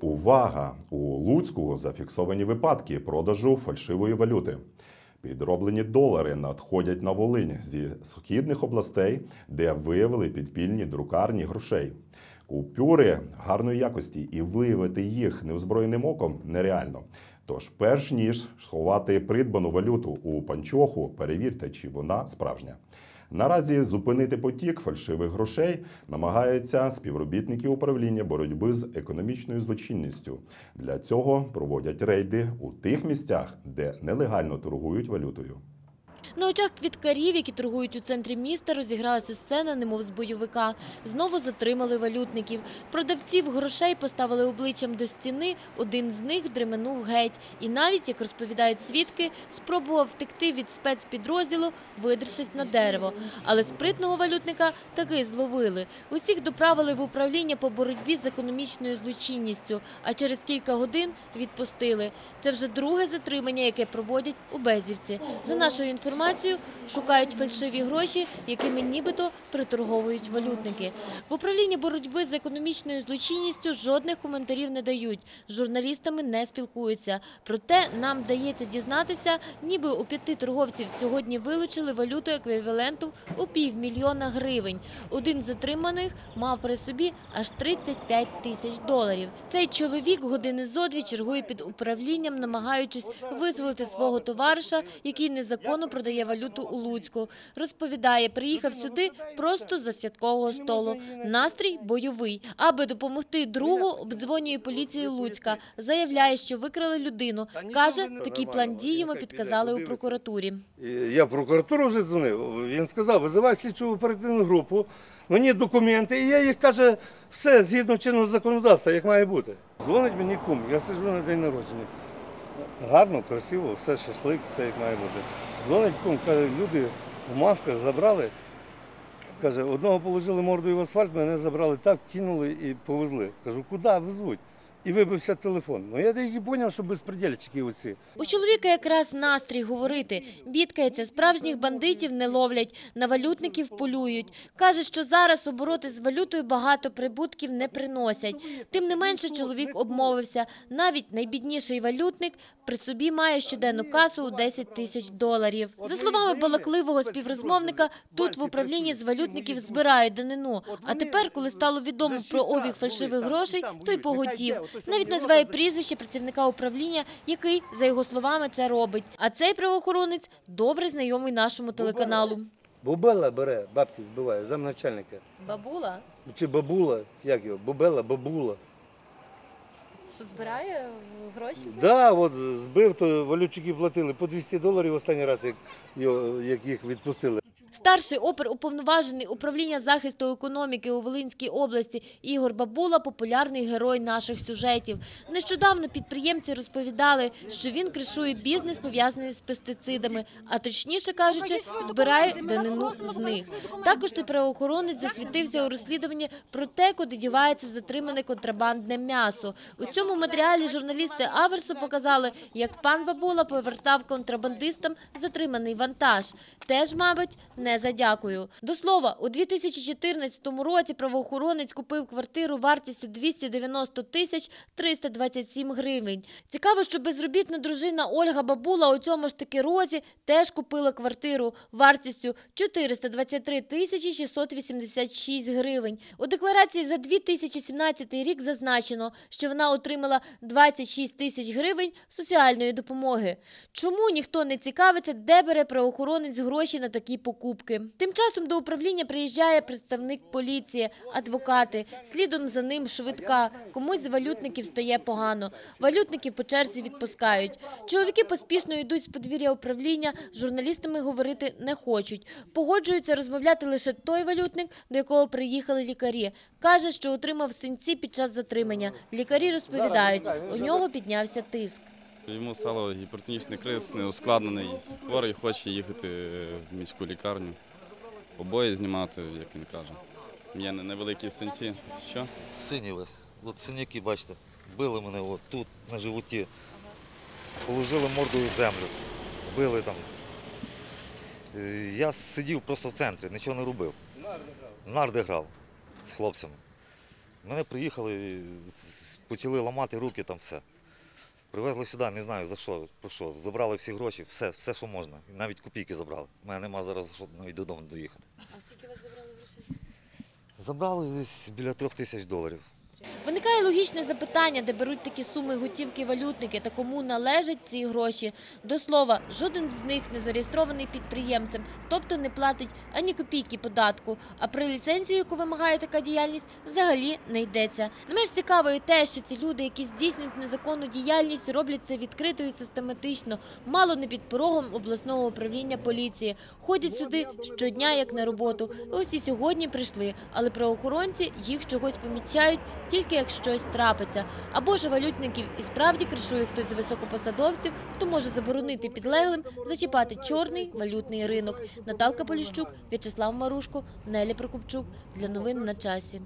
Увага! У Луцьку зафіксовані випадки продажу фальшивої валюти. Підроблені долари надходять на Волинь зі східних областей, де виявили підпільні друкарні грошей. Купюри гарної якості і виявити їх неозброєним оком нереально. Тож, перш ніж сховати придбану валюту у панчоху, перевірте, чи вона справжня. Наразі зупинити потік фальшивих грошей намагаються співробітники управління боротьби з економічною злочинністю. Для цього проводять рейди у тих місцях, де нелегально торгують валютою. На очах квіткарів, які торгують у центрі міста, розігралася сцена, немов з бойовика. Знову затримали валютників. Продавців грошей поставили обличчям до стіни, один з них дременув геть. І навіть, як розповідають свідки, спробував втекти від спецпідрозділу, видершись на дерево. Але спритного валютника таки зловили. Усіх доправили в управління по боротьбі з економічною злочинністю, а через кілька годин відпустили. Це вже друге затримання, яке проводять у Безівці. За нашою інформацією, шукають фальшиві гроші, якими нібито приторговують валютники. В управлінні боротьби з економічною злочинністю жодних коментарів не дають. З журналістами не спілкуються. Проте нам вдається дізнатися, ніби у п'яти торговців сьогодні вилучили валюту еквіваленту у півмільйона гривень. Один з затриманих мав при собі аж 35 тисяч доларів. Цей чоловік години зо дві чергує під управлінням, намагаючись визволити свого товариша, який незаконно продає валюту у Луцьку. Розповідає, приїхав сюди просто за святкового столу. Настрій бойовий. Аби допомогти другу, обдзвонює поліцію Луцька. Заявляє, що викрали людину. Каже, такий план дій йому підказали у прокуратурі. Я в прокуратуру вже дзвонив. Він сказав, визивай слідчу оперативну групу, мені документи, і я їх каже, все згідно чинного законодавства, як має бути. Дзвонить мені кум, я сиджу на день народження. Гарно, красиво, все шашлик, все як має бути. Дзвонить кум, каже, люди в масках забрали. Каже, одного положили мордою в асфальт, мене забрали так, кинули і повезли. Кажу, куди везуть? І вибився телефон. Ну я тільки зрозумів, що безпредельчики оці. У чоловіка якраз настрій говорити. Бідкається, справжніх бандитів не ловлять, на валютників полюють. Каже, що зараз обороти з валютою багато прибутків не приносять. Тим не менше чоловік обмовився. Навіть найбідніший валютник при собі має щоденну касу у 10 тисяч доларів. За словами балакливого співрозмовника, тут в управлінні з валютників збирають данину. А тепер, коли стало відомо про обіг фальшивих грошей, то й поготів. Навіть називає прізвище працівника управління, який, за його словами, це робить. А цей правоохоронець добре знайомий нашому телеканалу. Бубела бере, бабки збиває, замначальника. Бабула, Чи бабула, як його? Бубела, бабула. що збирає гроші? Да, от збив, то валютчики платили по 200 доларів останній раз, як, його- як їх відпустили. Старший опер уповноважений управління захисту економіки у Волинській області Ігор Бабула – популярний герой наших сюжетів. Нещодавно підприємці розповідали, що він кришує бізнес, пов'язаний з пестицидами, а точніше кажучи, збирає данину з них. Також цей правоохоронець засвітився у розслідуванні про те, куди дівається затримане контрабандне м'ясо. У цьому матеріалі журналісти Аверсу показали, як пан Бабула повертав контрабандистам затриманий вантаж. Теж, мабуть, не за дякую. До слова, у 2014 році правоохоронець купив квартиру вартістю 290 тисяч 327 гривень. Цікаво, що безробітна дружина Ольга Бабула у цьому ж таки році теж купила квартиру вартістю 423 тисячі 686 гривень. У декларації за 2017 рік зазначено, що вона отримала 26 тисяч гривень соціальної допомоги. Чому ніхто не цікавиться, де бере правоохоронець гроші на такі покупки? Тим часом до управління приїжджає представник поліції, адвокати. Слідом за ним швидка. Комусь з валютників стає погано. Валютників по черзі відпускають. Чоловіки поспішно йдуть з подвір'я управління, з журналістами говорити не хочуть. Погоджується розмовляти лише той валютник, до якого приїхали лікарі. Каже, що отримав синці під час затримання. Лікарі розповідають, у нього піднявся тиск. Йому стало гіпертонічний криз, неускладнений. Хворий хоче їхати в міську лікарню, обої знімати, як він каже. Є невеликі синці. Що? Сині весь. От синяки, бачите, били мене от тут, на животі. Положили мордою в землю. Били там. Е, Я сидів просто в центрі, нічого не робив. Нарди грав з хлопцями. Мене приїхали почали ламати руки там все. Привезли сюди, не знаю за що, про що. Забрали всі гроші, все, все, що можна. Навіть копійки забрали. У мене нема зараз, щоб навіть додому доїхати. А скільки вас забрали грошей? Забрали десь біля трьох тисяч доларів. Виникає логічне запитання, де беруть такі суми готівки валютники та кому належать ці гроші. До слова, жоден з них не зареєстрований підприємцем, тобто не платить ані копійки податку. А про ліцензію, яку вимагає така діяльність, взагалі не йдеться. Не менш цікаво і те, що ці люди, які здійснюють незаконну діяльність, роблять це відкрито і систематично, мало не під порогом обласного управління поліції. Ходять сюди щодня, як на роботу. Ось і сьогодні прийшли, але правоохоронці їх чогось помічають тільки як щось трапиться. Або ж валютників і справді кришує хтось з високопосадовців, хто може заборонити підлеглим зачіпати чорний валютний ринок. Наталка Поліщук, В'ячеслав Марушко, Нелі Прокупчук Для новин на часі.